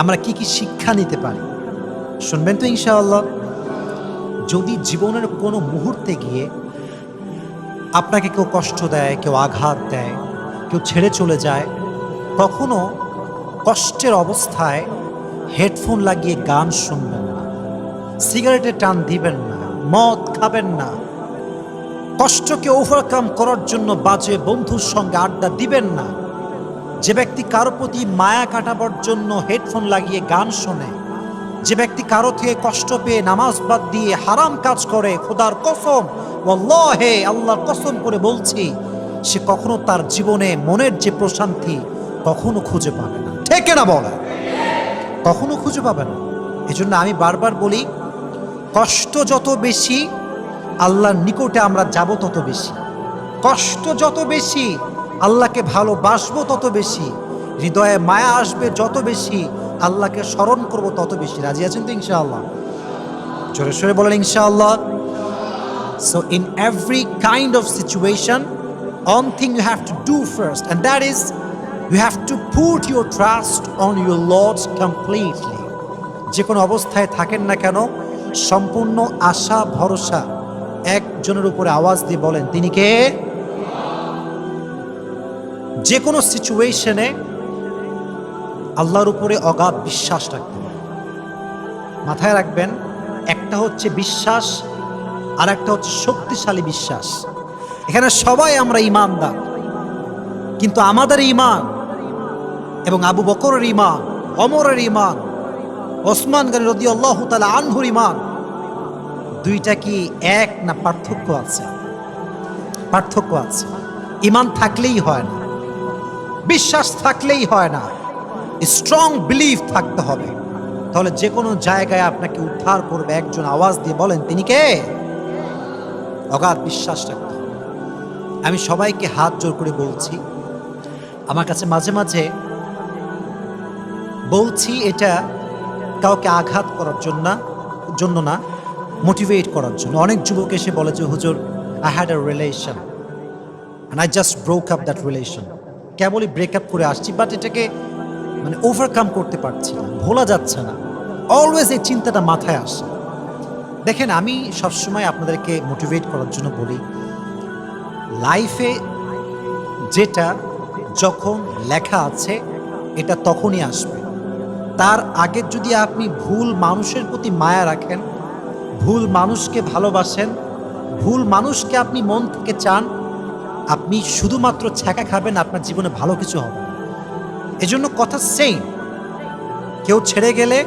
আমরা কি কি শিক্ষা নিতে পারি? শুনবেন তো ইনশাআল্লাহ। যদি জীবনের কোনো মুহূর্তে গিয়ে আপনাকে কেউ কষ্ট দেয়, কেউ আঘাত দেয়, কেউ ছেড়ে চলে যায়, কখনো কষ্টের অবস্থায় হেডফোন লাগিয়ে গান শুনবেন না, সিগারেটে টান দিবেন না, মদ খাবেন না, কষ্টকে ওভারকাম করার জন্য বাজে বন্ধুর সঙ্গে আড্ডা দিবেন না যে ব্যক্তি কারও প্রতি মায়া কাটাবার জন্য হেডফোন লাগিয়ে গান শোনে, যে ব্যক্তি কারও থেকে কষ্ট পেয়ে নামাজ বাদ দিয়ে হারাম কাজ করে, খোদার কসম হে আল্লাহর কসম করে বলছি, সে কখনো তার জীবনে মনের যে প্রশান্তি কখনো খুঁজে পাবে না। ঠেকে না বলে কখনো খুঁজে পাবে না। এজন্য আমি বারবার বলি, কষ্ট যত বেশি, আল্লাহর নিকটে আমরা যাব তত বেশি। কষ্ট যত বেশি আল্লাহকে ভালোবাসবো তত বেশি, হৃদয়ে মায়া আসবে যত বেশি, আল্লাহকে স্মরণ করব তত বেশি। রাজি আছেন তো ইনশাআল্লাহ? জোরে সোরে বলেন ইনশাআল্লাহ। So in every kind of situation on thing you have to do first and that is you have to put your trust on your lords completely যে কোনো অবস্থায় থাকেন না কেন, সম্পূর্ণ আশা, ভরসা, একজনের উপরে আওয়াজ দিয়ে বলেন, তিনি কে? যে কোনো সিচুয়েশনে আল্লাহর উপরে অগাধ বিশ্বাস রাখতে হবে। মাথায় রাখবেন, একটা হচ্ছে বিশ্বাস আর একটা হচ্ছে শক্তিশালী বিশ্বাস। এখানে সবাই আমরা ইমানদার, কিন্তু আমাদের ইমান এবং আবু বকরের ইমান অমরের ইমান, ওসমান গানি রদি আল্লাহ তালা আনহুর ইমান, দুইটা কি এক না পার্থক্য আছে? পার্থক্য আছে। ইমান থাকলেই হয় না। বিশ্বাস থাকলেই হয় না। স্ট্রং বিলিভ থাকতে হবে। তাহলে যে কোনো জায়গায় আপনাকে উদ্ধার করবে একজন আওয়াজ দিয়ে বলেন, তিনি কে? অগাধ বিশ্বাস রাখতে হবে। আমি সবাইকে হাত জোর করে বলছি, আমার কাছে মাঝে মাঝে বলছি এটা কাউকে আঘাত করার জন্য জন্য না মোটিভেট করার জন্য। অনেক যুবক এসে বলে যে, হুজুর I had a relation and I just broke up that relation কেবলই ব্রেকআপ করে আসছি বাট এটাকে মানে ওভারকাম করতে পারছি না, ভোলা যাচ্ছে না। অলওয়েজ এই চিন্তাটা মাথায় আসে। দেখেন, আমি সবসময় আপনাদেরকে মোটিভেট করার জন্য বলি লাইফে যেটা যখন লেখা আছে, এটা তখনই আসবে। তার আগে যদি আপনি ভুল মানুষের প্রতি মায়া রাখেন, ভুল মানুষকে ভালোবাসেন, ভুল মানুষকে আপনি মন থেকে চান আপনি শুধুমাত্র ছ্যাঁকা খাবেন, আপনার জীবনে ভালো কিছু হবে। এজন্য কথা সেম কেউ ছেড়ে গেলে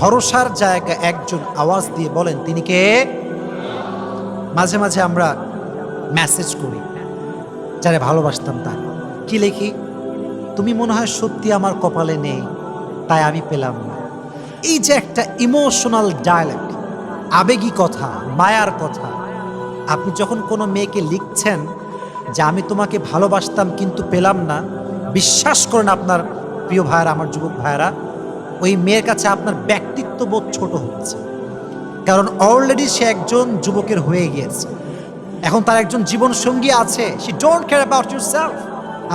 ভরসার জায়গা একজন আওয়াজ দিয়ে বলেন, তিনি কে? মাঝে মাঝে আমরা মেসেজ করি, যারা ভালোবাসতাম তার। কি লেখি? তুমি মনে হয় সত্যি আমার কপালে নেই, তাই আমি পেলাম না। এই যে একটা ইমোশনাল ডায়ালগ আবেগী কথা, মায়ার কথা, আপনি যখন কোনো মেয়েকে লিখছেন যে আমি তোমাকে ভালোবাসতাম কিন্তু পেলাম না। বিশ্বাস করেন আপনার প্রিয় ভাইয়েরা, আমার যুবক ভাইয়েরা, ওই মেয়ের কাছে আপনার ব্যক্তিত্ব বোধ ছোট হচ্ছে। কারণ অলরেডি সে একজন যুবকের হয়ে গিয়েছে। এখন তার একজন জীবন সঙ্গী আছে she don't care about yourself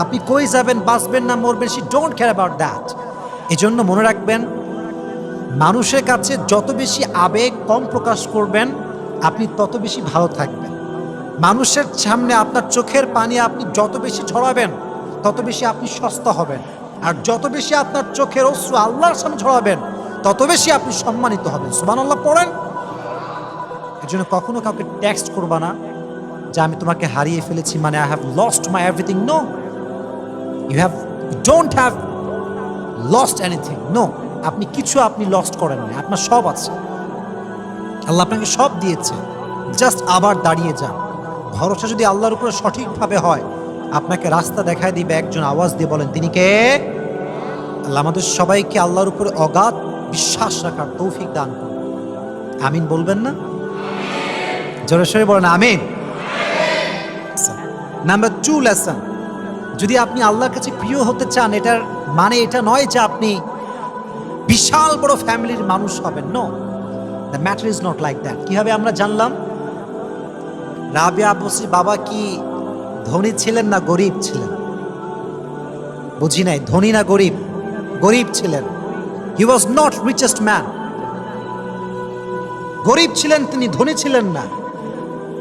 আপনি কই যাবেন, বাঁচবেন না, মরবেন she don't care about that এজন্য মনে রাখবেন, মানুষের কাছে যত বেশি আবেগ কম প্রকাশ করবেন, আপনি তত বেশি ভালো থাকবেন। মানুষের সামনে আপনার চোখের পানি আপনি যত বেশি ঝরাবেন তত বেশি আপনি সস্তা হবেন। আর যত বেশি আপনার চোখের অশ্রু আল্লাহর সামনে ঝরাবেন তত বেশি আপনি সম্মানিত হবেন। সুবান আল্লাহ পড়েন। এর জন্য কখনো কাউকে টেক্সট করবা না যে আমি তোমাকে হারিয়ে ফেলেছি মানে I have lost my everything no you have don't have lost anything no আপনি কিছু আপনি লস্ট করেন না আপনার সব আছে। আল্লাহ আপনাকে সব দিয়েছে। জাস্ট আবার দাঁড়িয়ে যান। ভরসা যদি আল্লাহর উপরে সঠিকভাবে হয়, আপনাকে রাস্তা দেখায় দিবে, একজন আওয়াজ দিয়ে বলেন, তিনি কে? আল্লাহ আমাদের সবাইকে আল্লাহর উপরে অগাধ বিশ্বাস রাখার তৌফিক দান করুন। আমিন বলবেন না? জোরে সরে বলেন, আমিন। নাম্বার টু লেসন যদি আপনি আল্লাহর কাছে প্রিয় হতে চান, এটার মানে এটা নয় যে আপনি বিশাল বড় ফ্যামিলির মানুষ হবেন no the matter is not like that কীভাবে আমরা জানলাম? রাবিয়া বসি বাবা কি ধনী ছিলেন না গরিব ছিলেন? বুঝি নাই, ধনী না গরিব? গরিব ছিলেন। He was not richest man গরিব ছিলেন, তিনি ধনী ছিলেন না।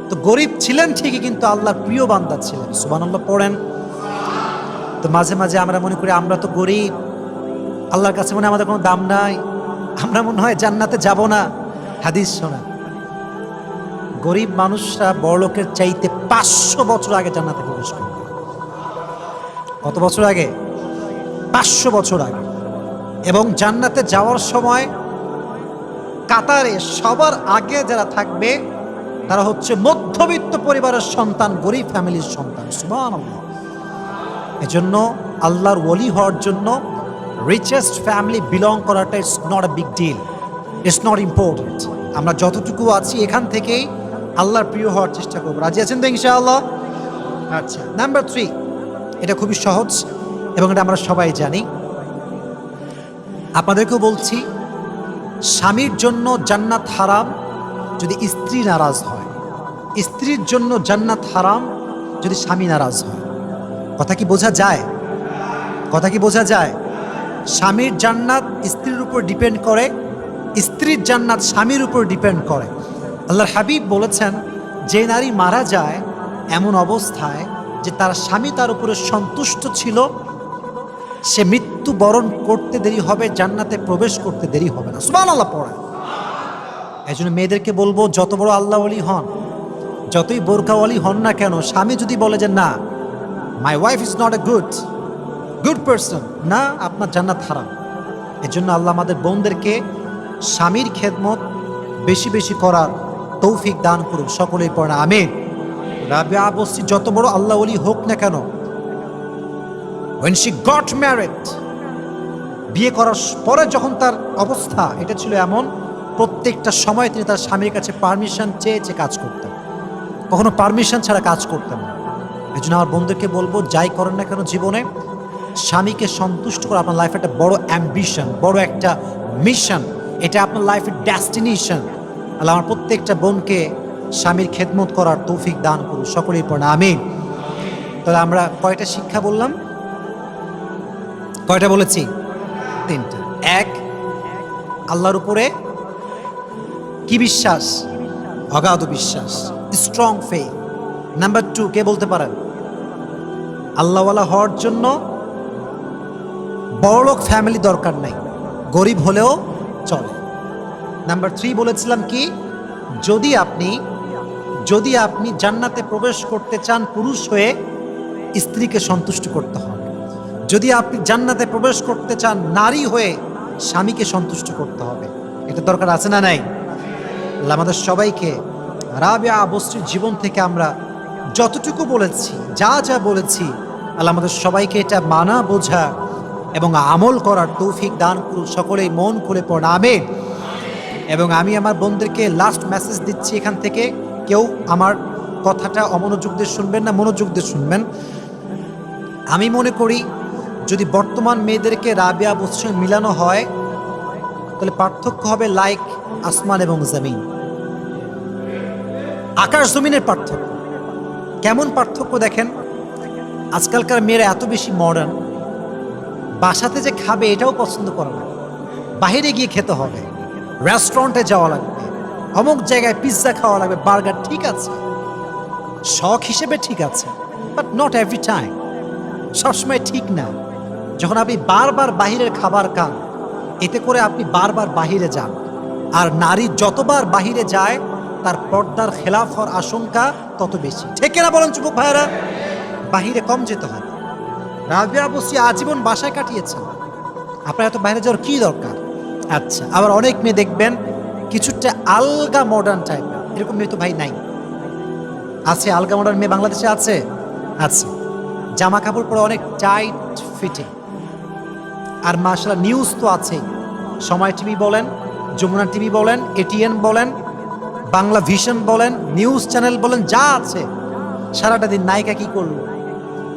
তো গরিব ছিলেন ঠিকই, কিন্তু আল্লাহর প্রিয় বান্দা ছিলেন। সুবান আল্লাহ পড়েন। তো মাঝে মাঝে আমরা মনে করি, আমরা তো গরিব। আল্লাহর কাছে মনে আমাদের কোনো দাম নাই। আমরা মনে হয় জান্নাতে যাব না। হাদিস শোনা গরিব মানুষরা বড়লোকের চাইতে পাঁচশো বছর আগে জান্নাতে প্রবেশ করবে কত বছর আগে? পাঁচশো বছর আগে। এবং জান্নাতে যাওয়ার সময় কাতারে সবার আগে যারা থাকবে, তারা হচ্ছে মধ্যবিত্ত পরিবারের সন্তান, গরিব ফ্যামিলির সন্তান। সুমান এজন্য আল্লাহর ওলি হওয়ার জন্য রিচেস্ট ফ্যামিলি বিলং করাটা it's not a big deal it's not important আমরা যতটুকু আছি এখান থেকেই আল্লাহর প্রিয় হওয়ার চেষ্টা করব। রাজি আছেন তো ইনশাআল্লাহ? আচ্ছা নাম্বার থ্রি এটা খুবই সহজ এবং এটা আমরা সবাই জানি। আপনাদেরকেও বলছি, স্বামীর জন্য জান্নাত হারাম যদি স্ত্রী নারাজ হয়। স্ত্রীর জন্য জান্নাত হারাম যদি স্বামী নারাজ হয়। কথা কি বোঝা যায়? কথা কি বোঝা যায়? স্বামীর জান্নাত স্ত্রীর উপর ডিপেন্ড করে, স্ত্রীর জান্নাত স্বামীর উপর ডিপেন্ড করে। আল্লাহর হাবিব বলেছেন, যে নারী মারা যায় এমন অবস্থায় যে তার স্বামী তার উপরে সন্তুষ্ট ছিল, সে মৃত্যু বরণ করতে দেরি হবে, জান্নাতে প্রবেশ করতে দেরি হবে না। সুবান আল্লাহ পড়ে এই জন্য মেয়েদেরকে বলব, যত বড় আল্লাহওয়ালি হন, যতই বোরকাওয়ালি হন না কেন, স্বামী যদি বলে যে, না my wife is not a good good person না, আপনার জান্নাত হারাম। এর জন্য আল্লাহ আমাদের বোনদেরকে স্বামীর খেদমত বেশি বেশি করার তৌফিক দান করুক সকলেই পড়ে, আমিন। রাবিয়া বস্তি যত বড় আল্লাহওয়ালি হোক না কেন, when she got married, বিয়ে করার পরে যখন তার অবস্থা, এটা ছিল এমন, প্রত্যেকটা সময় তিনি তার স্বামীর কাছে পারমিশন চেয়ে চেয়ে কাজ করতেন। কখনো পারমিশন ছাড়া কাজ করতেন না। এই জন্য আমার বন্ধুকে বলব, যাই করেন না কেন জীবনে, স্বামীকে সন্তুষ্ট করা আপনার লাইফে একটা বড় অ্যাম্বিশন বড় একটা মিশন এটা আপনার লাইফের ডেস্টিনেশন আল্লাহ আমার প্রত্যেকটা বোনকে, স্বামীর খেদমত করার তৌফিক দান করুন সকলেই পড়ে আমিন। তাহলে আমরা কয়টা শিক্ষা বললাম? কয়টা বলেছি? তিনটা। এক, আল্লাহর উপরে কি বিশ্বাস? অগাধ বিশ্বাস স্ট্রং ফেথ নাম্বার টু কে বলতে পারেন? আল্লাহওয়ালা হওয়ার জন্য বড়লোক ফ্যামিলি দরকার নাই, গরিব হলেও চলে। নাম্বার থ্রি বলেছিলাম কি? যদি আপনি যদি আপনি জান্নাতে প্রবেশ করতে চান পুরুষ হয়ে, স্ত্রীকে সন্তুষ্ট করতে হবে। যদি আপনি জান্নাতে প্রবেশ করতে চান নারী হয়ে, স্বামীকে সন্তুষ্ট করতে হবে। এটা দরকার আছে না নাই? আমাদের সবাইকে রাবিয়া বস্ত্রীর জীবন থেকে আমরা যতটুকু বলেছি, যা যা বলেছি, আল্লাহ আমাদের সবাইকে এটা মানা, বোঝা এবং আমল করার তৌফিক দান করুন। সকলেই মন খুলে পড়াবে এবং আমি আমার বোনদেরকে লাস্ট মেসেজ দিচ্ছি এখান থেকে। কেউ আমার কথাটা অমনোযোগ দিয়ে শুনবেন না মনোযোগ দিয়ে শুনবেন। আমি মনে করি, যদি বর্তমান মেয়েদেরকে রাবিয়া বস্ত্র মিলানো হয়, তাহলে পার্থক্য হবে লাইক আসমান এবং জমিন। আকাশ জমিনের পার্থক্য। কেমন পার্থক্য দেখেন? আজকালকার মেয়েরা এত বেশি মডার্ন বাসাতে যে খাবে এটাও পছন্দ করে না। বাইরে গিয়ে খেতে হবে। রেস্টুরেন্টে যাওয়া লাগবে। অমুক জায়গায় পিৎজা খাওয়া লাগবে বার্গার ঠিক আছে। শখ হিসেবে ঠিক আছে বাট নট এভরি টাইম সবসময় ঠিক না। যখন আপনি বারবার বাহিরের খাবার খান, এতে করে আপনি বারবার বাহিরে যান। আর নারী যতবার বাহিরে যায়, তার পর্দার খেলাফ হওয়ার আশঙ্কা তত বেশি। ঠিক না বলেন যুবক ভাইয়েরা? বাহিরে কম যেতে হবে। রাবিয়া বসি আজীবন বাসায় কাটিয়েছেন। আপনার এত বাইরে যাওয়ার কি দরকার? আচ্ছা আবার অনেক মেয়ে দেখবেন কিছুটা আলগা মডার্ন টাইপের এরকম মেয়ে তো ভাই নাই। আছে আলগা মডার্ন মেয়ে বাংলাদেশে আছে? আছে। জামা কাপড় পরে অনেক টাইট ফিটিং আর মার্শাল নিউজ তো আছেই। সময় টিভি বলেন, যমুনা টিভি বলেন এটিএন বলেন, বাংলা ভিশন বলেন নিউজ চ্যানেল বলেন, যা আছে। সারাটা দিন নায়িকা কি করল?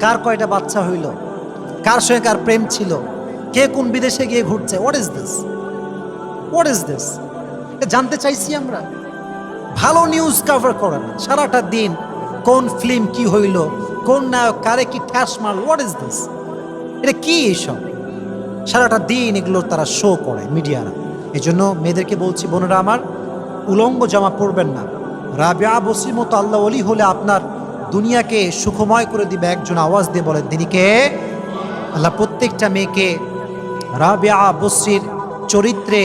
কার কয়টা বাচ্চা হইল? কার সঙ্গে কার প্রেম ছিল? কে কোন বিদেশে গিয়ে ঘুরছে? What is this what is this জানতে চাইছি আমরা। ভালো নিউজ কভার করে না। সারাটা দিন কোন ফিল্ম কি হইল, কোন নায়ক কারে কি ঠ্যাস মারল হোয়াট ইজ দিস এটা কি এইসব সারাটা দিন এগুলো তারা শো করে মিডিয়ারা। এই জন্য মেয়েদেরকে বলছি, বোনেরা আমার, উলঙ্গ জামা পরবেন না। রাবিয়া বসির মতো আল্লাহ অলি হলে আপনার দুনিয়াকে সুখময় করে দিবে একজন আওয়াজ দিয়ে বলেন, তিনি কে? আল্লাহ প্রত্যেকটা মেয়েকে রাবিয়া বসরির চরিত্রে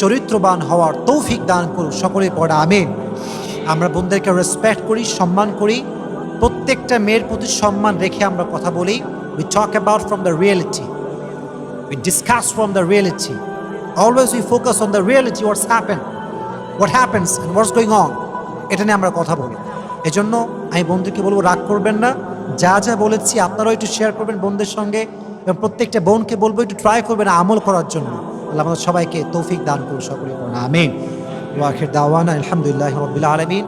চরিত্রবান হওয়ার তৌফিক দান করুক, সকলে পড়া আমিন। আমরা বোনদেরকে রেসপেক্ট করি, সম্মান করি। প্রত্যেকটা মেয়ের প্রতি সম্মান রেখে আমরা কথা বলি। We talk about from the reality we discuss from the reality always we focus on the reality what's happen what happens what's going on এটা নিয়ে আমরা কথা বলি। এজন্য আমি বন্ধুকে বলব, রাগ করবেন না। যা যা বলেছি আপনারাও একটু শেয়ার করবেন বোনদের সঙ্গে। এবং প্রত্যেকটা বোনকে বলব, একটু ট্রাই করবেন আমল করার জন্য। আল্লাহ আমাদের সবাইকে তৌফিক দান করুন সকলে আমিন। ওয়াখির দাওয়ান আলহামদুলিল্লাহ রবিল আলমিন।